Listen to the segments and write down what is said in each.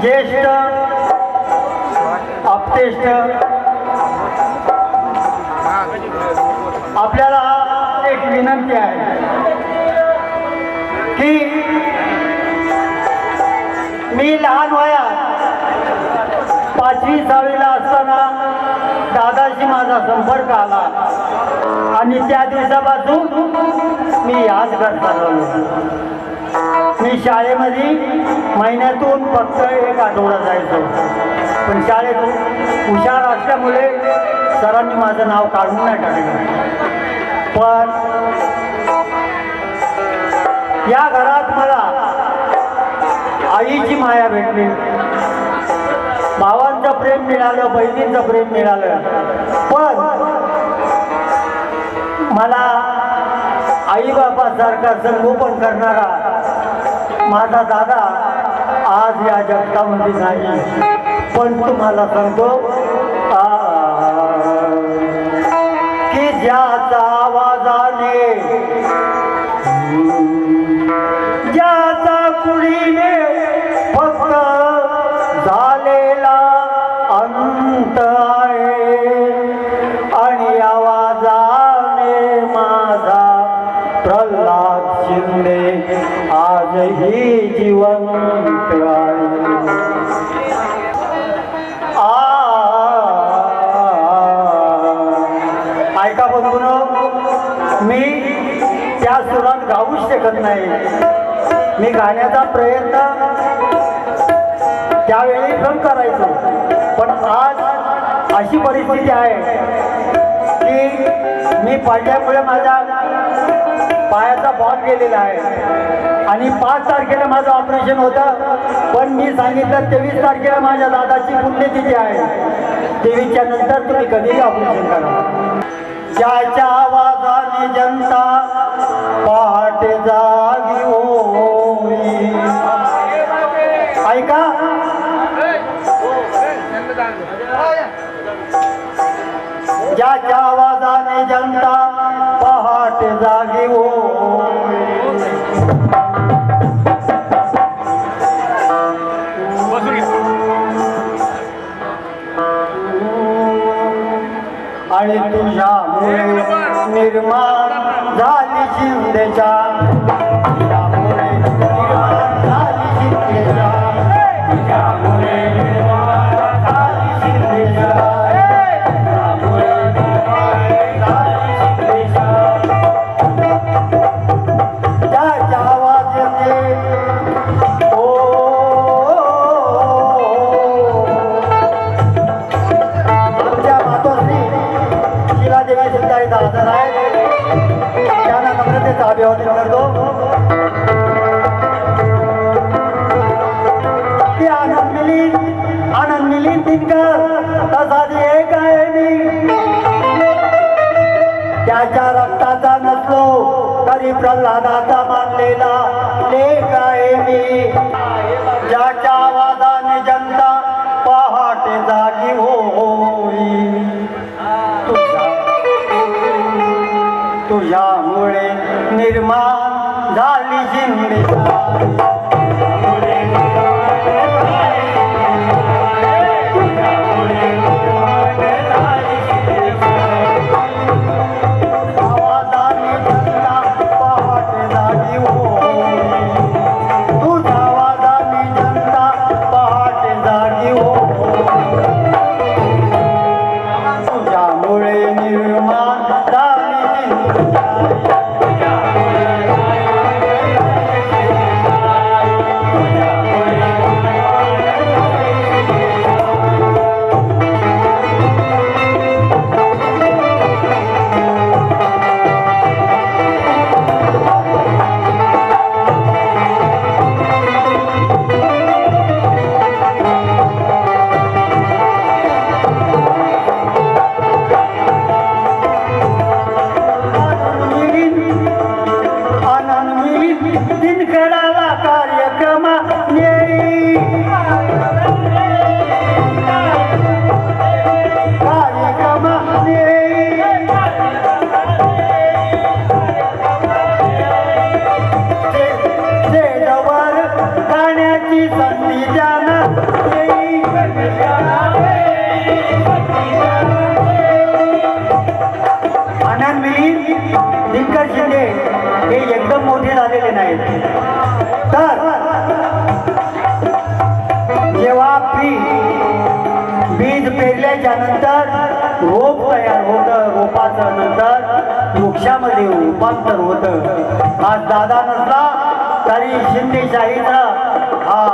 ज्येष्ठ आपतेष्ठ आपल्याला एक विनंती आहे की मी लहान वयात पाचवी सहावीला असताना दादाशी माझा संपर्क आला. आणि त्या दिवसापासून मी याच घर चालवलो मी शाळेमध्ये महिन्यातून फक्त एक आठवडा जायचो. पण शाळेत हुशार असल्यामुळे सरांनी माझं नाव काढून नाही टाकलं. पण या घरात मला आईची माया भेटली. भावांचं प्रेम मिळालं बहिणींचं प्रेम मिळालं. पण मला आई बापासारखा संगोपन करणारा माझा दादा आज या जगतामध्ये नाही. पण तुम्हाला सांगतो की ज्याचा नाही. मी गाण्याचा प्रयत्न त्यावेळी पण करायचो. पण आज अशी परिस्थिती आहे की मी पडल्यामुळे माझ्या पायाचा बॉल गेलेला आहे. आणि पाच तारखेला माझं ऑपरेशन होतं पण मी सांगितलं तेवीस तारखेला माझ्या दादाची पुण्यतिथी आहे. तेवीसच्या नंतर तुम्ही कधीही ऑपरेशन करा. ज्याच्या आवाजाने जनता पहा जागी होई ऐका. ज्याच्या आवाजाने जनता पहाटे जागी आणि तुझ्यामुळे निर्माण झाली शिंदेच्या प्रल्हादाचा मानलेला लेख आहे मी. ज्याच्या आवाजाने जनता पहाटे जागी हो, होई. तुझ्यामुळे निर्माण झाली जिंदगी. होतं नंतर वृक्षामध्ये रूपांतर होतं. आज दादा नसला तरी शिंदेशाहीचा हा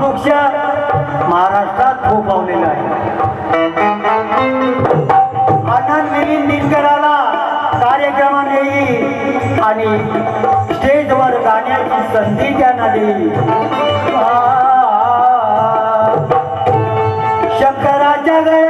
वृक्ष महाराष्ट्रात फोपावलेला आहे. आनंद मिलिंद दिनकराला कार्यक्रमाने येईल आणि स्टेजवर गाण्याची संधी त्यांना देईल शंकराच्या गळ्यात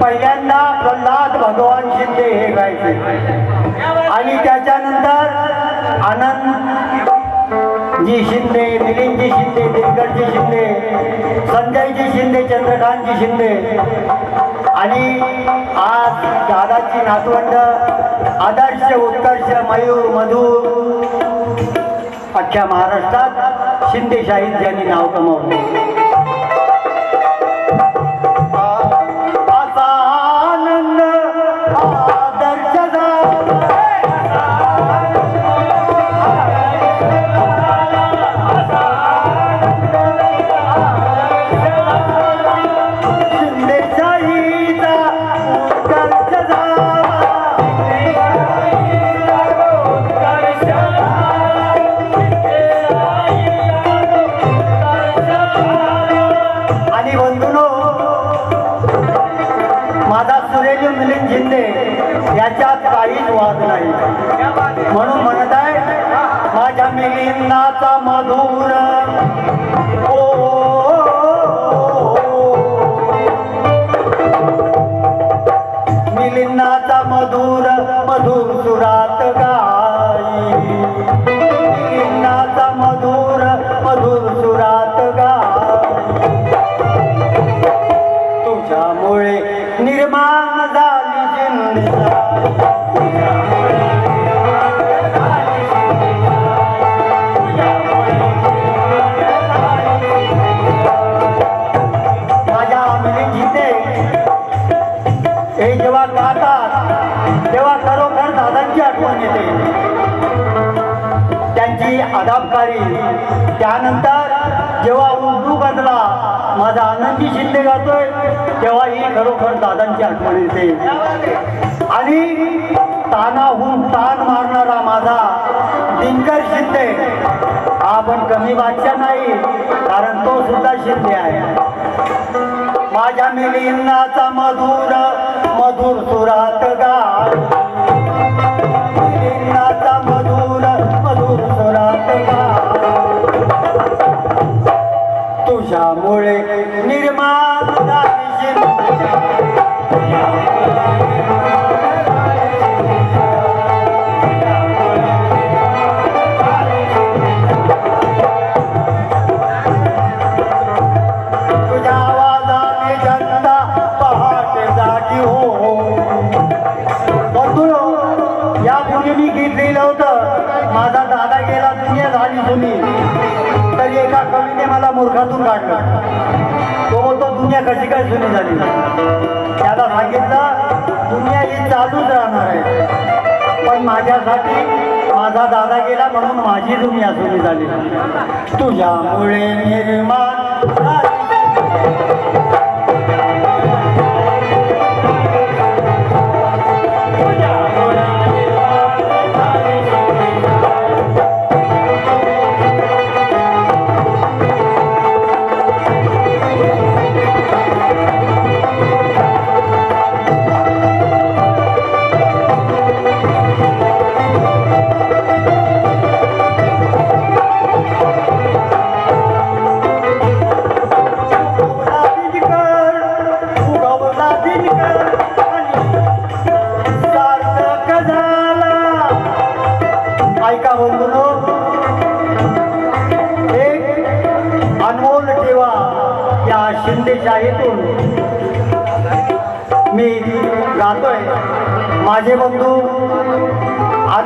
पहिल्यांदा प्रल्हाद भगवान शिंदे हे गायचे. आणि त्याच्यानंतर आनंद जी शिंदे मिलिंदजी शिंदे दिनकरजी शिंदे संजयजी शिंदे चंद्रकांतजी शिंदे. आणि आज दादाची नातवंड आदर्श उत्कर्ष मयूर मधू अख्ख्या महाराष्ट्रात शिंदेशाहीत ज्यांनी नाव कमावले. मिलिंदाचा मधुर. ओ, मिलिंदाचा मधुर मधुर सुरात गा. हे जेव्हा गातात तेव्हा खरोखर दादांची आठवण येते. त्यांची अदाबकारी. त्यानंतर जेव्हा उर्दू बदला माझा आनंदी शिंदे गातोय तेव्हा ही खरोखर दादांची आठवण येते. आणि तानाहून ताण मारणारा माझा दिनकर शिंदे हा पण कमी बादशा नाही कारण तो सुद्धा शिंदे आहे. माझ्या मिलिंदाचा मधुर मधुर सुरात गा कवीने मूर्खातून काढलं. तो बोलतो दुनिया कशी काय जुनी झाली? त्याला सांगितलं दुनिया ही चालूच राहणार आहे. पण माझ्यासाठी माझा दादा गेला म्हणून माझी दुनिया जुनी झाली. तुझ्यामुळे निर्माण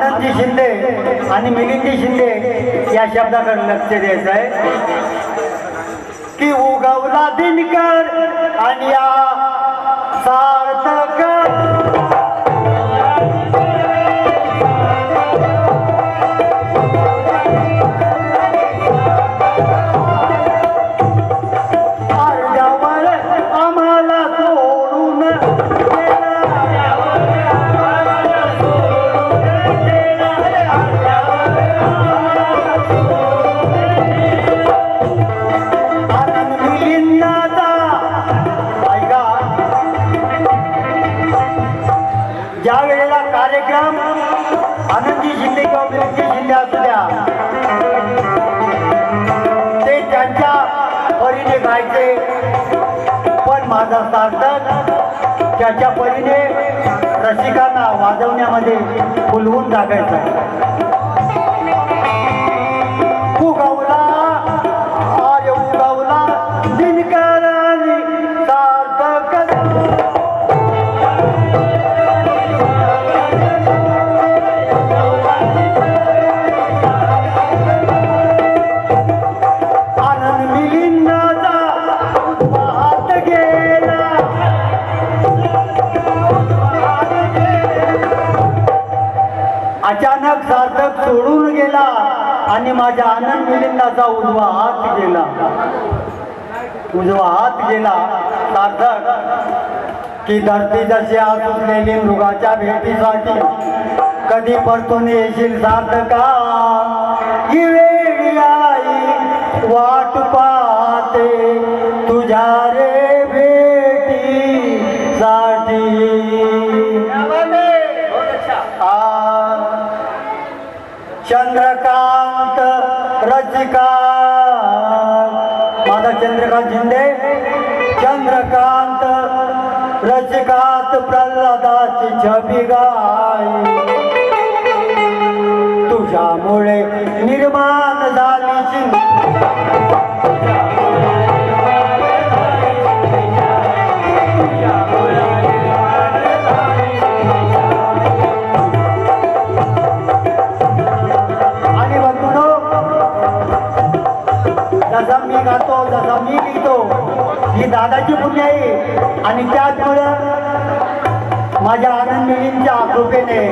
आनंदजी शिंदे आणि मिलिंदजी शिंदे या शब्दाकडे लक्ष द्यायचं आहे. की उगवला दिनकर आणि या सा पण असतात त्याच्या परीने रसिकांना वाजवण्यामध्ये फुलवून टाकायचं मिलिंदाचा उजवा हात गेला. उजवा हात गेला. सार्थक. की धरती जशी आज सुटलेली मृगाच्या भेटीसाठी. कधी परतून येशील सार्थका? ही वेळ आई वाट पा चंद्रकांत माझा चंद्रकांत शिंदे चंद्रकांत रचिकांत प्रल्हादाची छबी गाय. तुझ्यामुळे निर्माण झाली आणि त्याचमुळं माझ्या आनंदिनींच्या कृपेने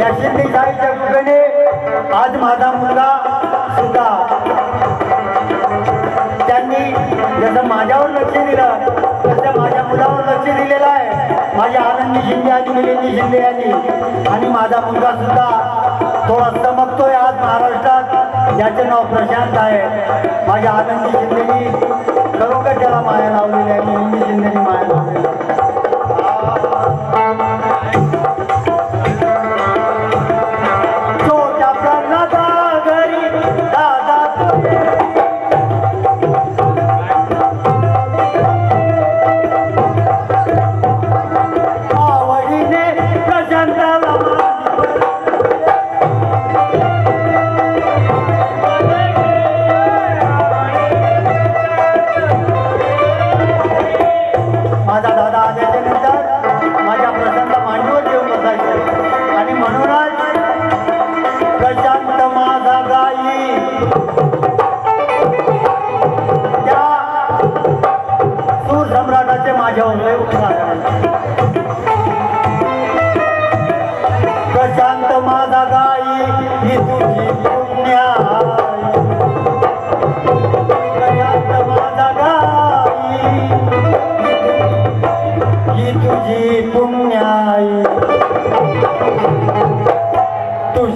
या शिंदेशाहीच्या कृपेने आज माझा मुलगा सुद्धा त्यांनी जसं माझ्यावर लक्ष दिलं तसं माझ्या मुलावर लक्ष दिलेलं आहे. माझ्या आनंदी शिंदे आणि मिलिंदी शिंदे यांनी आणि माझा मुलगा सुद्धा थोडा चमकतोय आज महाराष्ट्रात. ज्याचं नाव प्रशांत आहे. माझ्या आनंदी जिंदगी खरोखर त्याला माया लावलेली आहे. मी जिंदगी माया लावलेली आहे.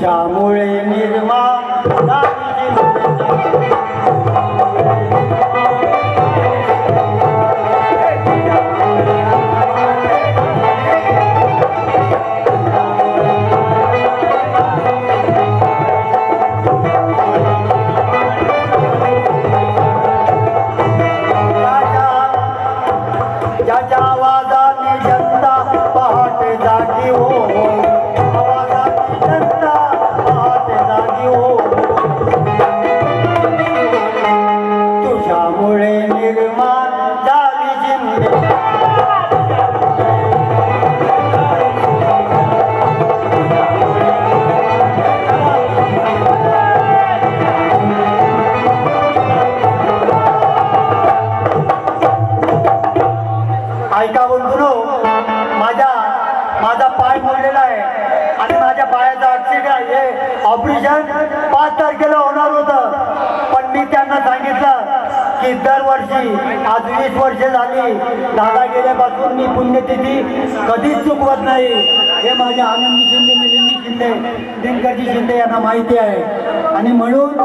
त्यामुळे निर्मा की दरवर्षी आज वीस वर्ष झाली. दादा गेल्यापासून मी पुण्यतिथी कधीच चुकवत नाही. हे माझ्या आनंदी शिंदे मिलिंदी शिंदे दिनकरजी शिंदे यांना माहिती आहे. आणि म्हणून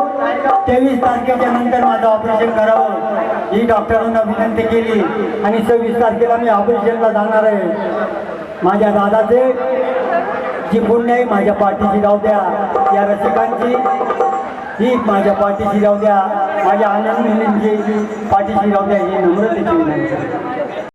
तेवीस तारखेच्या नंतर माझं ऑपरेशन करावं. ही डॉक्टरांना विनंती केली. आणि सव्वीस तारखेला मी ऑपरेशनला जाणार आहे. माझ्या दादाचे जी पुण्य आहे माझ्या पाठीशी राहू द्या. या रसिकांची ही माझ्या पाठीशी राहू द्या. माझ्या आनंद मिलिंदची पाठीशी राहू द्या ही नम्रतेची विनंती.